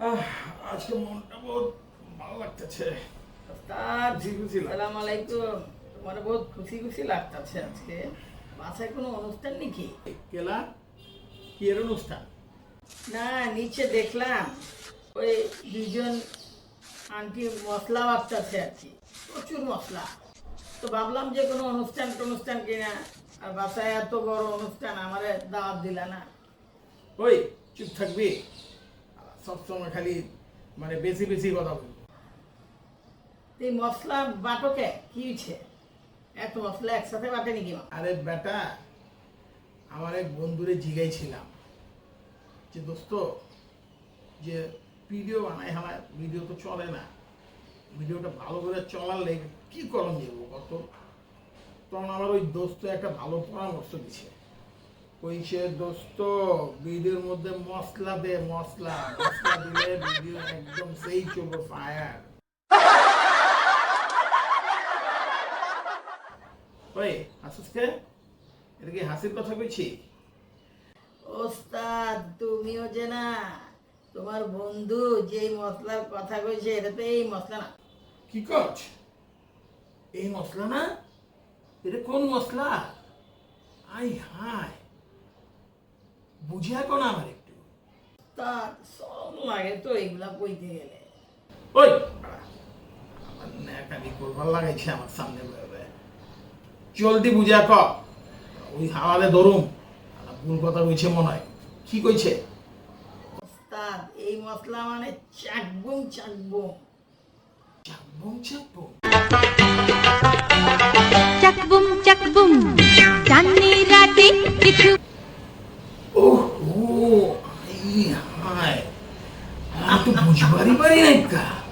আহ, আজকে মনটা বহুত ভালো লাগতেছে। ওস্তাদ জি, বুঝিলাম। সালাম আলাইকুম। তোমার বহুত খুশি খুশি লাগতেছে আজকে। বাসায় কোনো অনুষ্ঠান নাকি? কেলা? কি এর অনুষ্ঠান? না নিচে দেখলাম ওই দুজন আন্টি মশলা বাপতাছে আর কি প্রচুর মশলা। তো ভাবলাম যে কোনো অনুষ্ঠান টনুষ্ঠান কিনা আর বাসায় এত বড় অনুষ্ঠান আমার দাওয়াত দিলা না। ওই চুপ থাকবি? সবসময় খালি মানে বেশি বেশি কথা বলবি এই মশলা বাটকে কি হয়েছে? এত মশলা একসাথে বাটে নাকি? আরে বেটা আমার এক বন্ধুরে জিগাইছিলাম। যে দোস্ত যে ভিডিও বানাই আমার ভিডিও তো চলে না। ভিডিওটা ভালো করে চলার লেগে কি করণ যাব কত তখন আমার ওই দোস্ত একটা ভালো পরামর্শ দিছে। কইছে দোস্ত ভিডিওর মধ্যে মশলা দে মশলা মশলা দিলে ভিডিও একদম সেই ফায়ার ওই এটা কি হাসির কথা কইছি? ওস্তাদ তুমিও যে না তোমার বন্ধু যেই মশলার কথা কইছে এটা তো এই মশলা না। কি করছ এই মশলা না? এটা কোন মশলা? আই হাই বুঝিয়া কোন আমার একটু। ওস্তাদ সব লাগে তো এগুলা কইতে গেলে। ওই! আমার ন্যাকামি করবার লাগাইছে আমার সামনে। জলদি বুঝিয়া ক। ওই হাওয়ালে ধরুম। ভুল কথা কইছে মনে হয়। কি কইছে? ওস্তাদ এই মশলা মানে চাকবুম চাকবুম। চাকবুম চাকবুম। চাকবুম চাকবুম। চাঁদনি রাতে কিছু Facciamoci una rimarinetta!